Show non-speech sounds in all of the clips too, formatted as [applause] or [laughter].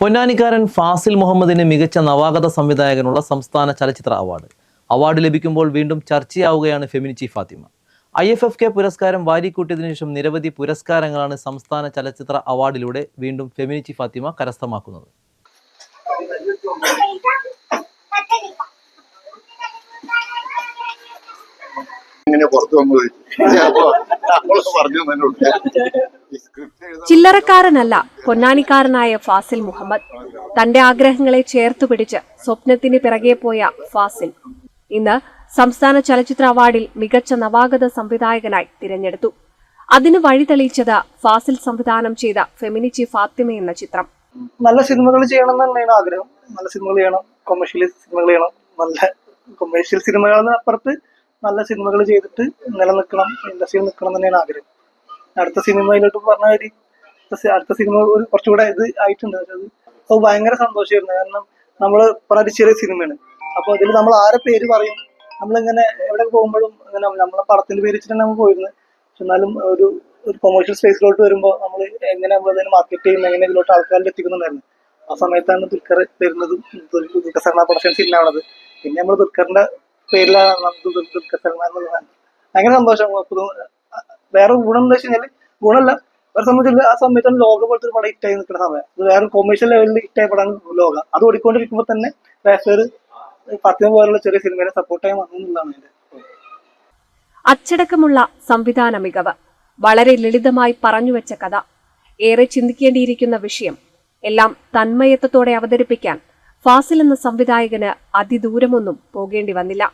പൊന്നാനിക്കാരൻ ഫാസിൽ മുഹമ്മദിന് മികച്ച നവാഗത സംവിധായകനുള്ള സംസ്ഥാന ചലച്ചിത്ര അവാർഡ്. അവാർഡ് ലഭിക്കുമ്പോൾ വീണ്ടും ചർച്ചയാവുകയാണ് Feminichi Fathima. I F F K പുരസ്കാരം വാരിക്കൂട്ടിയതിനു ശേഷം നിരവധി പുരസ്കാരങ്ങളാണ് സംസ്ഥാന ചലച്ചിത്ര അവാർഡിലൂടെ വീണ്ടും ഫെമിനിച്ചി ഫാത്തിമ കരസ്ഥമാക്കുന്നത്. പുറത്തു വന്നു [laughs] ചില്ലറക്കാരനല്ല പൊന്നാനിക്കാരനായ ഫാസിൽ മുഹമ്മദ്. തന്റെ ആഗ്രഹങ്ങളെ ചേർത്തു പിടിച്ച് സ്വപ്നത്തിന് പിറകെ പോയ ഫാസിൽ. ഇന്ന് സംസ്ഥാന ചലച്ചിത്ര അവാർഡിൽ മികച്ച നവാഗത സംവിധായകനായി തിരഞ്ഞെടുത്തു. അതിന് വഴി തെളിയിച്ചത് ഫാസിൽ സംവിധാനം ചെയ്ത ഫെമിനിച്ചി ഫാത്തിമ എന്ന ചിത്രം. നല്ല സിനിമകൾ ചെയ്യണം എന്ന് തന്നെയാണ് ആഗ്രഹം. നല്ല സിനിമകൾ ചെയ്യണം. കൊമേഴ്ഷ്യൽ സിനിമകൾ ചെയ്യണം. നല്ല കൊമേഴ്ഷ്യൽ സിനിമകളെന്ന് അപ്പുറത്ത് നല്ല സിനിമകൾ ചെയ്തിട്ട് നിലനിൽക്കണം ഇൻഡസ്ട്രിയിൽ നിൽക്കണം തന്നെയാണ് ആഗ്രഹം. അടുത്ത സിനിമയിലോട്ട് പറഞ്ഞ കാര്യം അടുത്ത സിനിമ ഒരു കുറച്ചുകൂടെ ഇത് ആയിട്ടുണ്ട്. പക്ഷെ അത് അത് ഭയങ്കര സന്തോഷമായിരുന്നു. കാരണം നമ്മൾ പറഞ്ഞ ചെറിയ സിനിമയാണ്. അപ്പോൾ അതിൽ നമ്മൾ ആരെ പേര് പറയും? നമ്മളിങ്ങനെ എവിടെ പോകുമ്പോഴും ഇങ്ങനെ നമ്മളെ പടത്തിന്റെ പേര് വെച്ചിട്ടാണ് നമ്മൾ പോയിരുന്നത്. പക്ഷെ എന്നാലും ഒരു ഒരു കൊമേഴ്ഷ്യൽ സ്പേസിലോട്ട് വരുമ്പോൾ നമ്മൾ എങ്ങനെ നമ്മൾ അതിനെ മാർക്കറ്റ് ചെയ്യുന്ന എങ്ങനെ ഇതിലോട്ട് ആൾക്കാരിൽ എത്തിക്കുന്നുണ്ടായിരുന്നു. ആ സമയത്താണ് ദുൽഖർ വരുന്നതും ദുൽ- ദുൽഖർ സർണ പ്രൊഡക്ഷൻ ഇല്ലാണത് പിന്നെ നമ്മൾ ദുൽഖറിന്റെ പേരിലാണ് നമുക്ക് ദുൽ- ദുൽഖർ സൽമാൻ എന്നുള്ളതാണ് ഭയങ്കര സന്തോഷം. വേറെ ഗുണം എന്താ വെച്ച് കഴിഞ്ഞാൽ ഗുണമല്ല. വേറെ സംബന്ധിച്ചില്ല ആ സമയത്താണ് ലോക പോലത്തെ ഒരു പടം ഹിറ്റായി നിൽക്കുന്ന സമയം അത് വേറെ കൊമേഴ്ഷ്യൽ ലെവലിൽ ഹിറ്റായ പടമാണ് ലോക. അത് ഓടിക്കൊണ്ടിരിക്കുമ്പോൾ തന്നെ പ്രേക്ഷകർ പത്തിയം പോലുള്ള ചെറിയ സിനിമയെ സപ്പോർട്ട് ചെയ്യാൻ വന്നു എന്നുള്ളതാണ് അതിന്റെ അച്ചടക്കമുള്ള സംവിധാന മികവ്. വളരെ ലളിതമായി പറഞ്ഞുവെച്ച കഥ. ഏറെ ചിന്തിക്കേണ്ടിയിരിക്കുന്ന വിഷയം എല്ലാം തന്മയത്വത്തോടെ അവതരിപ്പിക്കാൻ ഫാസിൽ എന്ന സംവിധായകന് അതിദൂരമൊന്നും പോകേണ്ടി വന്നില്ല.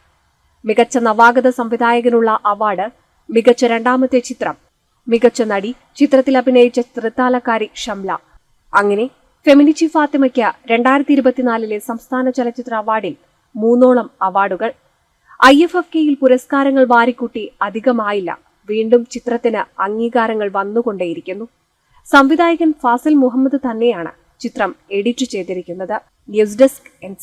മികച്ച നവാഗത സംവിധായകനുള്ള അവാർഡ് മികച്ച രണ്ടാമത്തെ ചിത്രം മികച്ച നടി ചിത്രത്തിൽ അഭിനയിച്ച തൃത്താലക്കാരി ഷംല. അങ്ങനെ ഫെമിനിച്ചി ഫാത്തിമയ്ക്ക് രണ്ടായിരത്തി ഇരുപത്തിനാലിലെ സംസ്ഥാന ചലച്ചിത്ര അവാർഡിൽ മൂന്നോളം അവാർഡുകൾ. ഐ എഫ് എഫ് കെയിൽ പുരസ്കാരങ്ങൾ വാരിക്കൂട്ടി അധികമായില്ല. വീണ്ടും ചിത്രത്തിന് അംഗീകാരങ്ങൾ വന്നുകൊണ്ടേയിരിക്കുന്നു. സംവിധായകൻ ഫാസിൽ മുഹമ്മദ് തന്നെയാണ് ചിത്രം എഡിറ്റ് ചെയ്തിരിക്കുന്നത്. News desk N